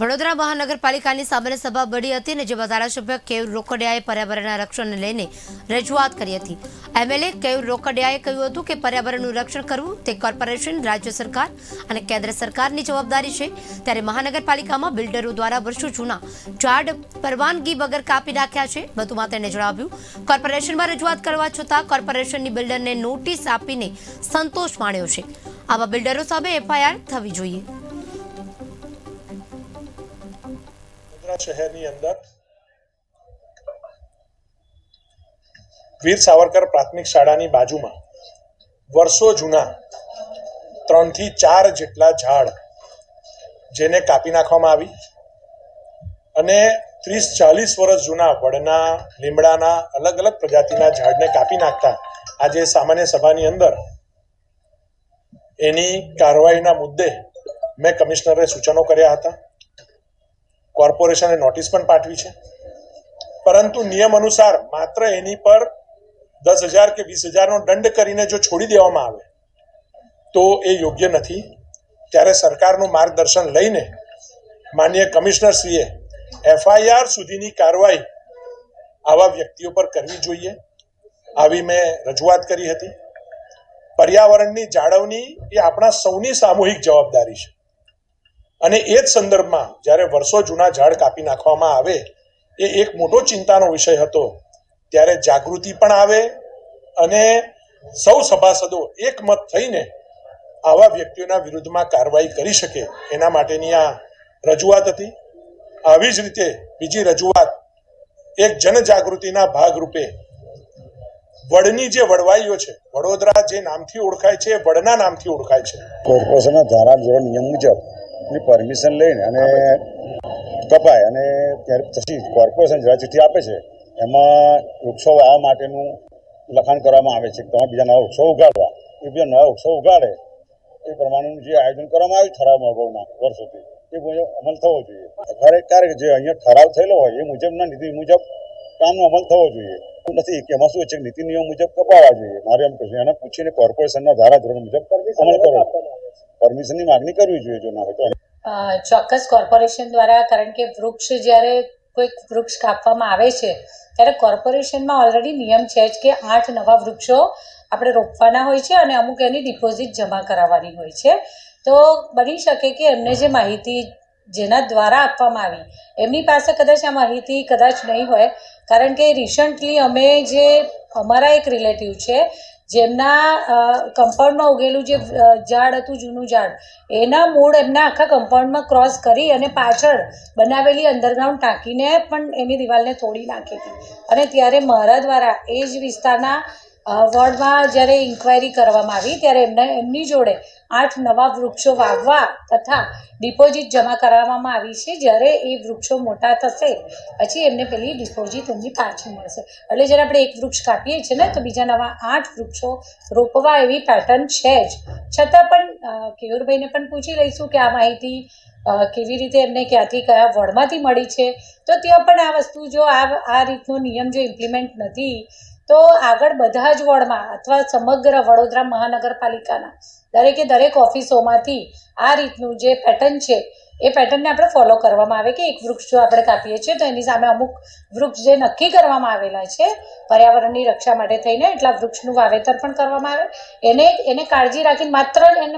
વડોદરા મહાનગરપાલિકાની સામાન્ય સભા મળી હતી અને જેમાં ધારાસભ્ય કેયુર રોકડિયાએ પર્યાવરણના રક્ષણને લઈને રજૂઆત કરી હતી. એમએલએ કેયુર રોકડિયાએ કહ્યું હતું કે પર્યાવરણનું રક્ષણ કરવું તે કોર્પોરેશન, રાજ્ય સરકાર અને કેન્દ્ર સરકારની જવાબદારી છે. ત્યારે મહાનગરપાલિકામાં બિલ્ડરો દ્વારા વર્ષો જૂના ઝાડ પરવાનગી વગર કાપી નાખ્યા છે. વધુમાં તેને જણાવ્યું, કોર્પોરેશનમાં રજૂઆત કરવા છતાં કોર્પોરેશનની બિલ્ડરને નોટિસ આપીને સંતોષ માણ્યો છે. આવા બિલ્ડરો સામે એફઆઈઆર થવી જોઈએ. વડોદરા શહેરની અંદર? વીર સાવરકર પ્રાથમિક શાળાની બાજુમાં. વર્ષો જૂના, ત્રણથી ચાર જેટલા ઝાડ જેને કાપી નાખવામાં આવી અને ત્રીસ, ચાલીસ વર્ષ જૂના વડના, લીમડાના, અલગ અલગ પ્રજાતિના ઝાડને કાપી નાખતા આજે સામાન્ય સભાની અંદર એની કાર્યવાહીના મુદ્દે મેં કમિશનરે સૂચનો કર્યા હતા. કોર્પોરેશને નોટિસ પણ પાઠવી છે. પરંતુ નિયમ અનુસાર માત્ર એની પર દસ હજાર કે વીસ હજારનો દંડ કરીને જો છોડી દેવામાં આવે, તો એ યોગ્ય નથી. ત્યારે સરકારનું માર્ગદર્શન લઈને માન્ય કમિશનરશ્રીએ એફઆઈઆર સુધીની કાર્યવાહી આવા વ્યક્તિઓ પર કરવી જોઈએ. આવી મેં રજૂઆત કરી હતી. પર્યાવરણની જાળવણી એ આપણા સૌની સામૂહિક જવાબદારી છે. અને એ જ સંદર્ભમાં જ્યારે વર્ષો જૂના ઝાડ કાપી નાખવામાં આવે, એ એક મોટો ચિંતાનો વિષય હતો. ત્યારે જાગૃતિ પણ આવે અને સૌ સભાસદો એકમત થઈને આવા વ્યક્તિઓના વિરુદ્ધમાં કાર્યવાહી કરી શકે, એના માટેની આ રજૂઆત હતી. આવી જ રીતે બીજી રજૂઆત, એક જનજાગૃતિના ભાગરૂપે વડની જે વડવાઈઓ છે, વડોદરા જે નામથી ઓળખાય છે, વડના નામથી ઓળખાય છે. કોર્પોરેશનના ધારા ધોરણ નિયમ મુજબ એની પરમિશન લઈને અને કપાય અને ત્યારે પછી કોર્પોરેશન જરા ચિઠ્ઠી આપે છે. એમાં વૃક્ષો વાવવા માટેનું લખાણ કરવામાં આવે છે કે તમે બીજા નવા વૃક્ષો ઉગાડવા. એ બીજા નવા વૃક્ષો ઉગાડે. એ પ્રમાણેનું જે આયોજન કરવામાં આવ્યું ઠરાવમાં અગાઉના વર્ષોથી, એ મુજબ અમલ થવો જોઈએ. ખરેખર જે અહીંયા ઠરાવ થયેલો હોય, એ મુજબના નીતિ મુજબ કામનો અમલ થવો જોઈએ. નથી કે એમાં શું છે નીતિ નિયમ મુજબ કપાવવા જોઈએ. મારે એમ કહ્યું એને પૂછીને કોર્પોરેશનના ધારાધોરણ મુજબ અમલ કરવો. પરમિશનની માગણી કરવી જોઈએ જો ના હોય તો. ચોક્કસ કોર્પોરેશન દ્વારા, કારણ કે વૃક્ષ જ્યારે કોઈક વૃક્ષ કાપવામાં આવે છે, ત્યારે કોર્પોરેશનમાં ઓલરેડી નિયમ છે જ કે આઠ નવા વૃક્ષો આપણે રોપવાના હોય છે અને અમુક એની ડિપોઝિટ જમા કરાવવાની હોય છે. તો બની શકે કે એમને જે માહિતી જેના દ્વારા આપવામાં આવી, એમની પાસે કદાચ આ માહિતી કદાચ નહીં હોય, કારણ કે રિસન્ટલી અમે જે અમારા એક રિલેટિવ છે જેમના કમ્પાઉન્ડમાં ઉગેલું જે ઝાડ હતું, જૂનું ઝાડ, એના મૂળ એમના આખા કમ્પાઉન્ડમાં ક્રોસ કરી અને પાછળ બનાવેલી અંડરગ્રાઉન્ડ ટાંકીને પણ એની દિવાલને તોડી નાખી હતી. અને ત્યારે મારા દ્વારા એ જ વિસ્તારના વોર્ડમાં જ્યારે ઇન્ક્વાયરી કરવામાં આવી, ત્યારે એમને, એમની જોડે આઠ નવા વૃક્ષો વાવવા તથા ડિપોઝિટ જમા કરાવવામાં આવી છે. જ્યારે એ વૃક્ષો મોટા થશે, પછી એમને પેલી ડિપોઝિટ એમની પાછી મળશે. એટલે જ્યારે આપણે એક વૃક્ષ કાપીએ છીએ ને, તો બીજા નવા આઠ વૃક્ષો રોપવા એવી પેટર્ન છે જ. છતાં પણ કેયુરભાઈને પણ પૂછી લઈશું કે આ માહિતી કેવી રીતે એમને ક્યાંથી કયા વોર્ડમાંથી મળી છે. તો ત્યાં પણ આ વસ્તુ જો આ આ રીતનો નિયમ જો ઇમ્પ્લિમેન્ટ નથી તો આગળ બધા જ વોર્ડમાં અથવા સમગ્ર વડોદરા મહાનગરપાલિકાના દરેકે દરેક ઓફિસોમાંથી આ રીતનું જે પેટર્ન છે, એ પેટર્નને આપણે ફોલો કરવામાં આવે કે એક વૃક્ષ જો આપણે કાપીએ છીએ તો એની સામે અમુક વૃક્ષ જે નક્કી કરવામાં આવેલા છે, પર્યાવરણની રક્ષા માટે થઈને એટલા વૃક્ષનું વાવેતર પણ કરવામાં આવે. એને એને કાળજી રાખીને માત્ર એને